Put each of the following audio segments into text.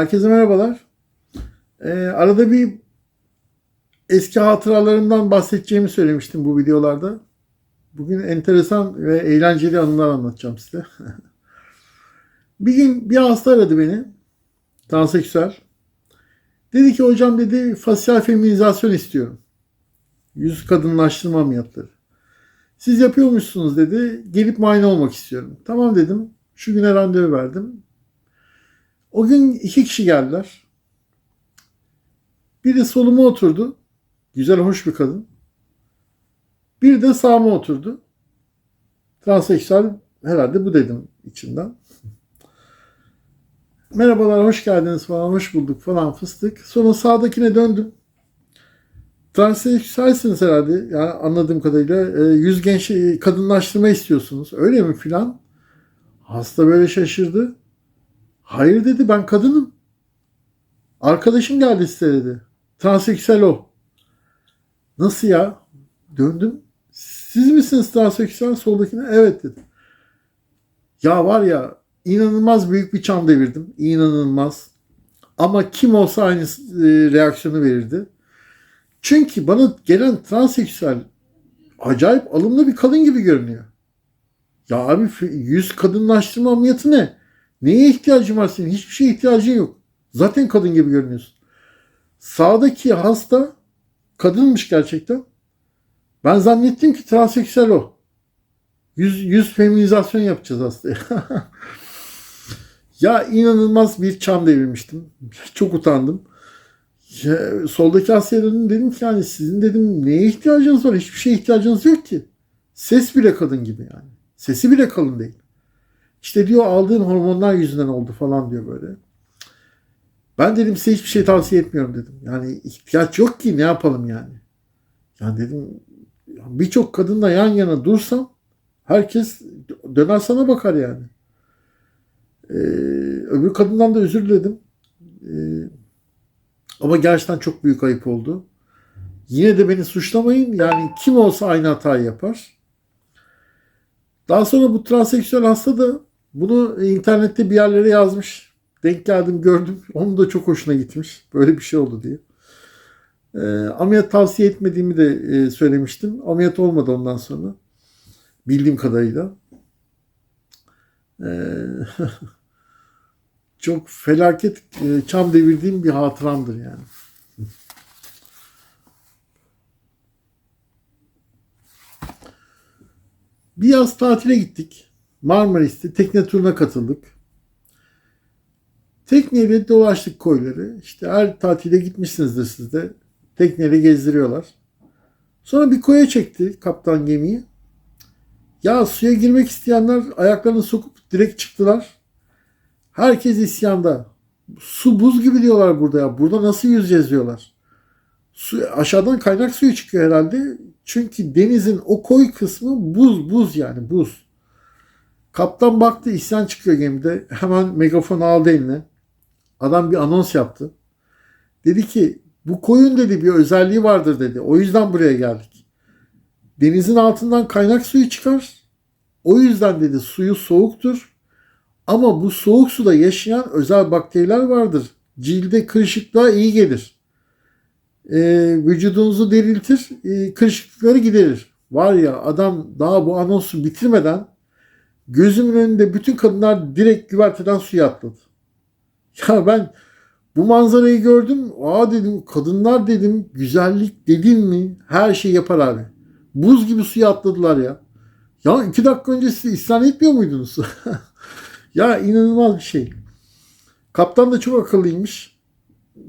Herkese merhabalar. Ee, arada bir eski hatıralarımdan bahsedeceğimi söylemiştim bu videolarda. Bugün enteresan ve eğlenceli anılar anlatacağım size. bir gün bir hasta aradı beni. Transseksüel. Dedi ki hocam dedi fasyal feminizasyon istiyorum. Yüz kadınlaştırma ameliyatları. Siz yapıyormuşsunuz dedi. Gelip muayene olmak istiyorum. Tamam dedim. Şu güne randevu verdim. O gün iki kişi geldiler. Biri soluma oturdu. Güzel, hoş bir kadın. Biri de sağıma oturdu. Transseksüel herhalde bu dedim içinden. Merhabalar, hoş geldiniz falan, hoş bulduk falan fıstık. Sonra sağdakine döndüm. Transseksüelsiniz herhalde. Yani anladığım kadarıyla e, yüz genç kadınlaştırma istiyorsunuz. Öyle mi filan? Hasta böyle şaşırdı. Hayır dedi ben kadınım. Arkadaşım geldi size dedi. Transseksüel o. Nasıl ya? Döndüm. Siz misiniz transseksüel? Soldakine evet dedi. Ya var ya inanılmaz büyük bir çam devirdim. İnanılmaz. Ama kim olsa aynı e, reaksiyonu verirdi. Çünkü bana gelen transseksüel acayip alımlı bir kadın gibi görünüyor. Ya abi yüz kadınlaştırma ameliyatı ne? Neye ihtiyacın var senin? Hiçbir şeye ihtiyacın yok. Zaten kadın gibi görünüyorsun. Sağdaki hasta kadınmış gerçekten. Ben zannettim ki transseksüel o. Yüz, yüz feminizasyon yapacağız hastaya. ya inanılmaz bir çam devirmiştim. Çok utandım. Ya, soldaki hastaya döndüm dedim ki yani sizin dedim neye ihtiyacınız var? Hiçbir şeye ihtiyacınız yok ki. Ses bile kadın gibi yani. Sesi bile kalın değil. İşte diyor aldığım hormonlar yüzünden oldu falan diyor böyle. Ben dedim size hiçbir şey tavsiye etmiyorum dedim. Yani ihtiyaç yok ki ne yapalım yani. Yani dedim birçok kadınla yan yana dursam herkes döner sana bakar yani. Ee, öbür kadından da özür diledim. Ee, ama gerçekten çok büyük ayıp oldu. Yine de beni suçlamayın. Yani kim olsa aynı hatayı yapar. Daha sonra bu transseksüel hasta da bunu internette bir yerlere yazmış. Denk geldim gördüm. Onun da çok hoşuna gitmiş. Böyle bir şey oldu diye. E, ameliyat tavsiye etmediğimi de e, söylemiştim. Ameliyat olmadı ondan sonra. Bildiğim kadarıyla. E, çok felaket e, çam devirdiğim bir hatıramdır yani. Bir yaz tatile gittik. Marmaris'te tekne turuna katıldık. Tekneyle dolaştık koyları. İşte her tatile gitmişsinizdir siz de. Tekneyle gezdiriyorlar. Sonra bir koya çekti kaptan gemiyi. Ya suya girmek isteyenler ayaklarını sokup direkt çıktılar. Herkes isyanda. Su buz gibi diyorlar burada ya. Burada nasıl yüzeceğiz diyorlar. Su, aşağıdan kaynak suyu çıkıyor herhalde. Çünkü denizin o koy kısmı buz buz yani buz. Kaptan baktı isyan çıkıyor gemide. Hemen megafon aldı eline. Adam bir anons yaptı. Dedi ki bu koyun dedi bir özelliği vardır dedi. O yüzden buraya geldik. Denizin altından kaynak suyu çıkar. O yüzden dedi suyu soğuktur. Ama bu soğuk suda yaşayan özel bakteriler vardır. Cilde kırışıklığa iyi gelir. Ee, vücudunuzu deriltir, e, kırışıklıkları giderir. Var ya adam daha bu anonsu bitirmeden Gözümün önünde bütün kadınlar direkt güverteden suya atladı. Ya ben bu manzarayı gördüm. Aa dedim kadınlar dedim güzellik dedim mi her şey yapar abi. Buz gibi suya atladılar ya. Ya iki dakika önce siz isyan etmiyor muydunuz? ya inanılmaz bir şey. Kaptan da çok akıllıymış.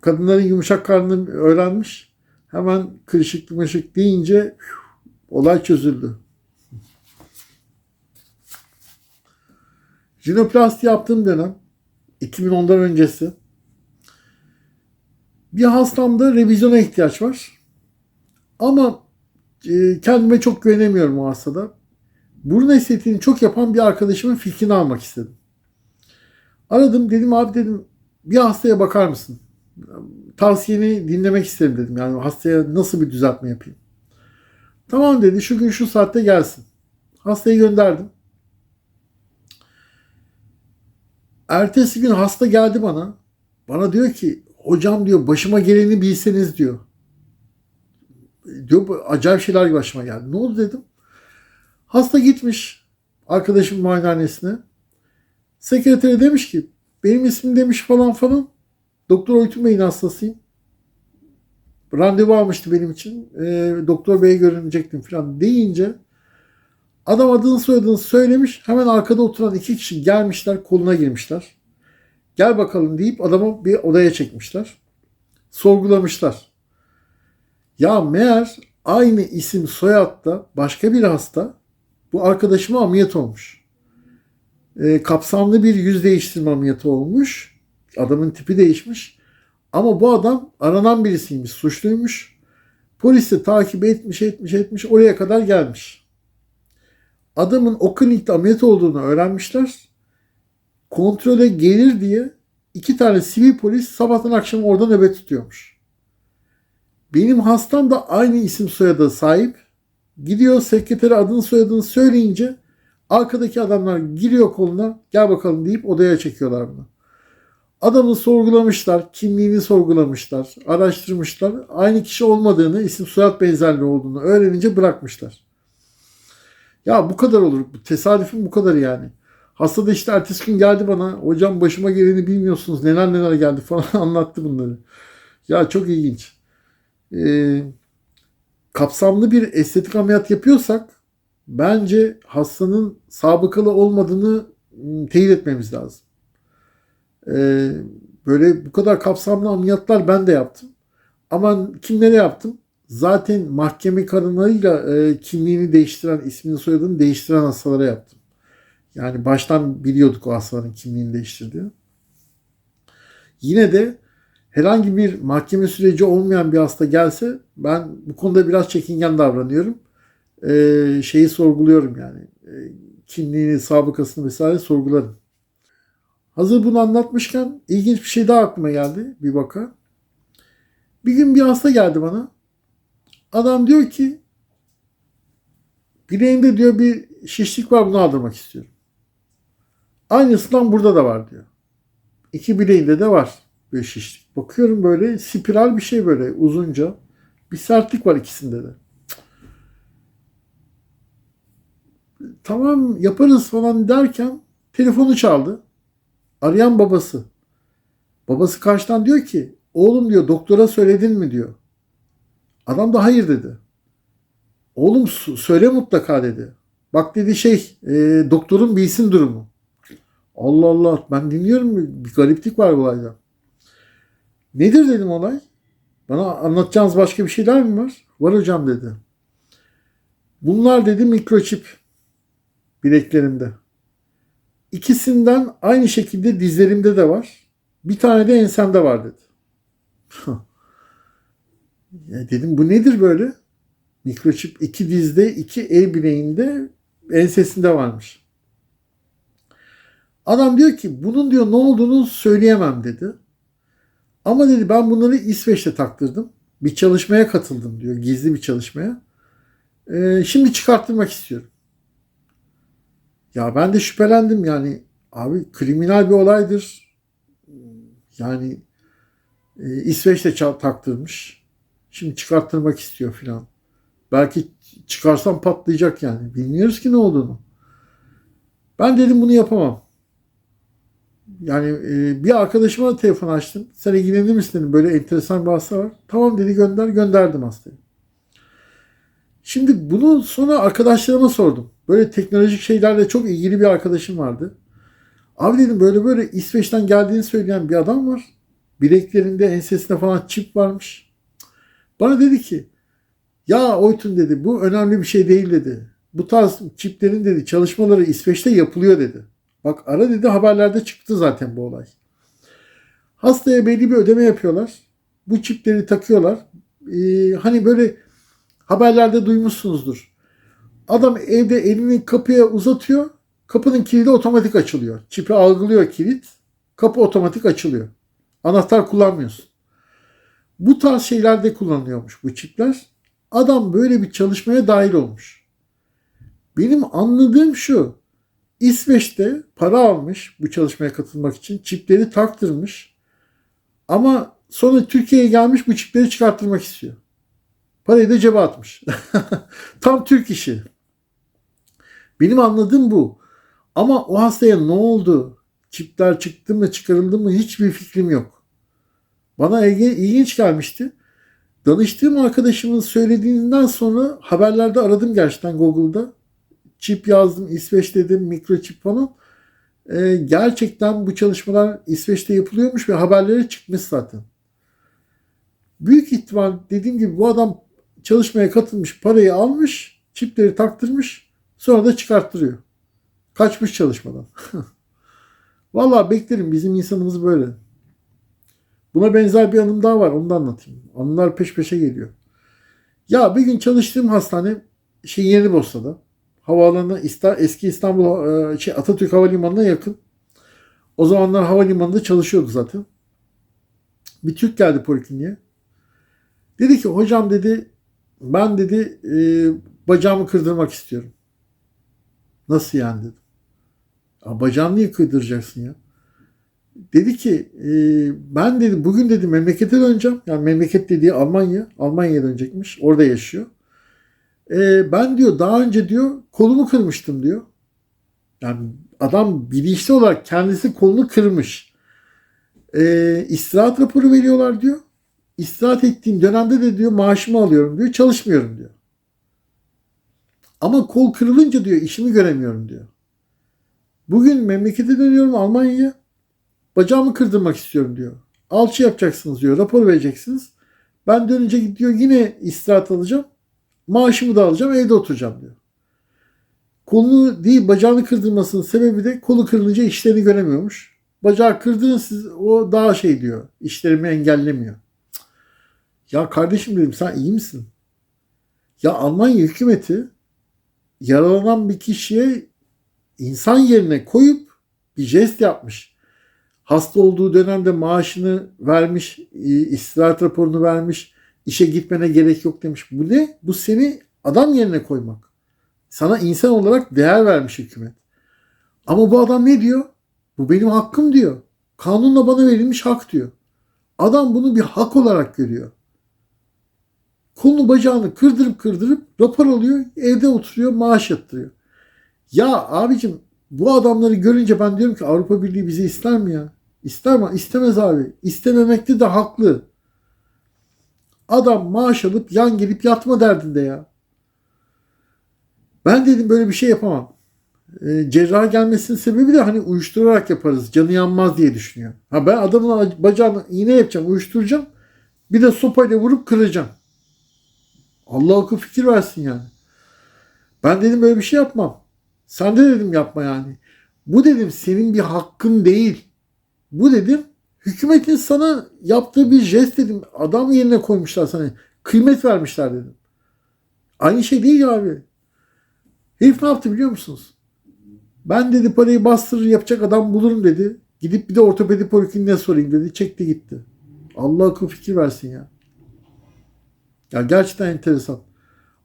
Kadınların yumuşak karnını öğrenmiş. Hemen kırışık mışık deyince olay çözüldü. Rinoplasti yaptığım dönem 2010'dan öncesi bir hastamda revizyona ihtiyaç var. Ama e, kendime çok güvenemiyorum o hastada. Burun estetiğini çok yapan bir arkadaşımın fikrini almak istedim. Aradım dedim abi dedim bir hastaya bakar mısın? Tavsiyeni dinlemek isterim dedim. Yani hastaya nasıl bir düzeltme yapayım. Tamam dedi şu gün şu saatte gelsin. Hastayı gönderdim. Ertesi gün hasta geldi bana. Bana diyor ki hocam diyor başıma geleni bilseniz diyor. Diyor "bu acayip şeyler başıma geldi. Ne oldu dedim. Hasta gitmiş arkadaşım muayenehanesine. Sekreteri demiş ki benim ismim demiş falan falan. Doktor Oytun Bey'in hastasıyım. Randevu almıştı benim için. Ee, doktor Bey'e görünecektim falan deyince adam adını soyadını söylemiş. Hemen arkada oturan iki kişi gelmişler koluna girmişler. Gel bakalım deyip adamı bir odaya çekmişler. Sorgulamışlar. Ya meğer aynı isim soyadda başka bir hasta bu arkadaşıma ameliyat olmuş. Ee, kapsamlı bir yüz değiştirme ameliyatı olmuş. Adamın tipi değişmiş. Ama bu adam aranan birisiymiş, suçluymuş. Polis de takip etmiş, etmiş, etmiş, oraya kadar gelmiş. Adamın o klinikte ameliyat olduğunu öğrenmişler. Kontrole gelir diye iki tane sivil polis sabahtan akşam orada nöbet tutuyormuş. Benim hastam da aynı isim soyada sahip. Gidiyor sekreteri adını soyadını söyleyince arkadaki adamlar giriyor koluna gel bakalım deyip odaya çekiyorlar bunu. Adamı sorgulamışlar, kimliğini sorgulamışlar, araştırmışlar. Aynı kişi olmadığını, isim soyad benzerliği olduğunu öğrenince bırakmışlar. Ya bu kadar olur. Tesadüfün bu kadar yani. Hasta da işte ertesi gün geldi bana. Hocam başıma geleni bilmiyorsunuz. Neler neler geldi falan anlattı bunları. Ya çok ilginç. Ee, kapsamlı bir estetik ameliyat yapıyorsak bence hastanın sabıkalı olmadığını ım, teyit etmemiz lazım. Ee, böyle bu kadar kapsamlı ameliyatlar ben de yaptım. Ama kimlere yaptım? Zaten mahkeme kararlarıyla e, kimliğini değiştiren, ismini soyadını değiştiren hastalara yaptım. Yani baştan biliyorduk o hastaların kimliğini değiştirdiğini. Yine de herhangi bir mahkeme süreci olmayan bir hasta gelse ben bu konuda biraz çekingen davranıyorum. Ee, şeyi sorguluyorum yani. Ee, kimliğini, sabıkasını vesaire sorgularım. Hazır bunu anlatmışken ilginç bir şey daha aklıma geldi bir vaka. Bir gün bir hasta geldi bana. Adam diyor ki bileğinde diyor bir şişlik var bunu aldırmak istiyorum. Aynısından burada da var diyor. İki bileğinde de var bir şişlik. Bakıyorum böyle spiral bir şey böyle uzunca. Bir sertlik var ikisinde de. Tamam yaparız falan derken telefonu çaldı. Arayan babası. Babası karşıdan diyor ki oğlum diyor doktora söyledin mi diyor. Adam da hayır dedi. Oğlum söyle mutlaka dedi. Bak dedi şey e, doktorun bilsin durumu. Allah Allah ben dinliyorum bir gariplik var bu olayda. Nedir dedim olay. Bana anlatacağınız başka bir şeyler mi var? Var hocam dedi. Bunlar dedi mikroçip bileklerimde. İkisinden aynı şekilde dizlerimde de var. Bir tane de ensemde var dedi. Ya dedim bu nedir böyle? Mikroçip iki dizde, iki el bileğinde, ensesinde varmış. Adam diyor ki bunun diyor ne olduğunu söyleyemem dedi. Ama dedi ben bunları İsveç'te taktırdım. Bir çalışmaya katıldım diyor. Gizli bir çalışmaya. Ee, şimdi çıkarttırmak istiyorum. Ya ben de şüphelendim yani. Abi kriminal bir olaydır. Yani e, İsveç'te taktırmış. Şimdi çıkarttırmak istiyor filan. Belki çıkarsam patlayacak yani. Bilmiyoruz ki ne olduğunu. Ben dedim bunu yapamam. Yani e, bir arkadaşıma telefon açtım. Sen ilgilenir misin dedim. Böyle enteresan bir hasta var. Tamam dedi gönder. Gönderdim hastayı. Şimdi bunu sonra arkadaşlarıma sordum. Böyle teknolojik şeylerle çok ilgili bir arkadaşım vardı. Abi dedim böyle böyle İsveç'ten geldiğini söyleyen bir adam var. Bileklerinde ensesinde falan çip varmış. Bana dedi ki ya Oytun dedi bu önemli bir şey değil dedi. Bu tarz çiplerin dedi çalışmaları İsveç'te yapılıyor dedi. Bak ara dedi haberlerde çıktı zaten bu olay. Hastaya belli bir ödeme yapıyorlar. Bu çipleri takıyorlar. Ee, hani böyle haberlerde duymuşsunuzdur. Adam evde elini kapıya uzatıyor. Kapının kilidi otomatik açılıyor. Çipi algılıyor kilit. Kapı otomatik açılıyor. Anahtar kullanmıyorsun. Bu tarz şeylerde kullanılıyormuş bu çipler. Adam böyle bir çalışmaya dahil olmuş. Benim anladığım şu. İsveç'te para almış bu çalışmaya katılmak için. Çipleri taktırmış. Ama sonra Türkiye'ye gelmiş bu çipleri çıkarttırmak istiyor. Parayı da cebe atmış. Tam Türk işi. Benim anladığım bu. Ama o hastaya ne oldu? Çipler çıktı mı çıkarıldı mı hiçbir fikrim yok. Bana ilgi- ilginç gelmişti. Danıştığım arkadaşımın söylediğinden sonra haberlerde aradım gerçekten Google'da. Çip yazdım, İsveç dedim, mikroçip falan. Ee, gerçekten bu çalışmalar İsveç'te yapılıyormuş ve haberlere çıkmış zaten. Büyük ihtimal dediğim gibi bu adam çalışmaya katılmış, parayı almış, çipleri taktırmış, sonra da çıkarttırıyor. Kaçmış çalışmadan. Vallahi beklerim bizim insanımız böyle. Buna benzer bir anım daha var. Onu da anlatayım. Anılar peş peşe geliyor. Ya bir gün çalıştığım hastane şey Yeni Bosna'da. Havaalanına İsta- eski İstanbul e, şey Atatürk Havalimanı'na yakın. O zamanlar havalimanında çalışıyordu zaten. Bir Türk geldi polikliniğe. Dedi ki hocam dedi ben dedi e, bacağımı kırdırmak istiyorum. Nasıl yani dedim. Ya bacağını niye kırdıracaksın ya? Dedi ki e, ben dedi bugün dedi memlekete döneceğim. Yani memleket dediği Almanya. Almanya'ya dönecekmiş. Orada yaşıyor. E, ben diyor daha önce diyor kolumu kırmıştım diyor. Yani adam bilinçli olarak kendisi kolunu kırmış. E, istirahat raporu veriyorlar diyor. İstirahat ettiğim dönemde de diyor maaşımı alıyorum diyor. Çalışmıyorum diyor. Ama kol kırılınca diyor işimi göremiyorum diyor. Bugün memlekete dönüyorum Almanya'ya. Bacağımı kırdırmak istiyorum diyor. Alçı yapacaksınız diyor. Rapor vereceksiniz. Ben dönünce gidiyor yine istirahat alacağım. Maaşımı da alacağım evde oturacağım diyor. Kolunu değil bacağını kırdırmasının sebebi de kolu kırılınca işlerini göremiyormuş. Bacağı kırdığın siz o daha şey diyor. İşlerimi engellemiyor. Ya kardeşim dedim sen iyi misin? Ya Almanya hükümeti yaralanan bir kişiye insan yerine koyup bir jest yapmış. Hasta olduğu dönemde maaşını vermiş, istirahat raporunu vermiş, işe gitmene gerek yok demiş. Bu ne? Bu seni adam yerine koymak. Sana insan olarak değer vermiş hükümet. Ama bu adam ne diyor? Bu benim hakkım diyor. Kanunla bana verilmiş hak diyor. Adam bunu bir hak olarak görüyor. Kolunu bacağını kırdırıp kırdırıp rapor alıyor, evde oturuyor, maaş yatırıyor. Ya abicim bu adamları görünce ben diyorum ki Avrupa Birliği bizi ister mi ya? İster mi? İstemez abi. İstememekte de haklı. Adam maaş alıp yan gelip yatma derdinde ya. Ben dedim böyle bir şey yapamam. E, cerrah gelmesinin sebebi de hani uyuşturarak yaparız. Canı yanmaz diye düşünüyor. Ha ben adamın bacağını iğne yapacağım, uyuşturacağım. Bir de sopayla vurup kıracağım. Allah akıl fikir versin yani. Ben dedim böyle bir şey yapmam. Sen de dedim yapma yani. Bu dedim senin bir hakkın değil. Bu dedim hükümetin sana yaptığı bir jest dedim. Adam yerine koymuşlar sana. Kıymet vermişler dedim. Aynı şey değil abi. Herif ne yaptı biliyor musunuz? Ben dedi parayı bastırır yapacak adam bulurum dedi. Gidip bir de ortopedi polikliniğine sorayım dedi. Çekti gitti. Allah akıl fikir versin ya. Ya gerçekten enteresan.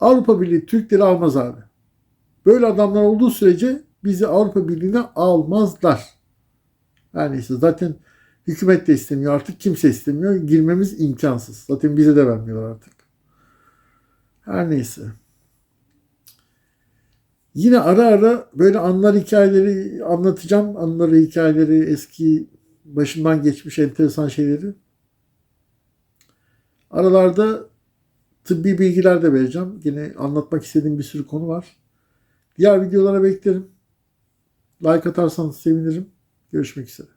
Avrupa Birliği Türkleri almaz abi. Böyle adamlar olduğu sürece bizi Avrupa Birliği'ne almazlar. Her neyse zaten hükümet de istemiyor artık kimse istemiyor. Girmemiz imkansız. Zaten bize de vermiyorlar artık. Her neyse. Yine ara ara böyle anlar hikayeleri anlatacağım. Anları hikayeleri eski başımdan geçmiş enteresan şeyleri. Aralarda tıbbi bilgiler de vereceğim. Yine anlatmak istediğim bir sürü konu var. Diğer videolara beklerim. Like atarsanız sevinirim. Görüşmek üzere.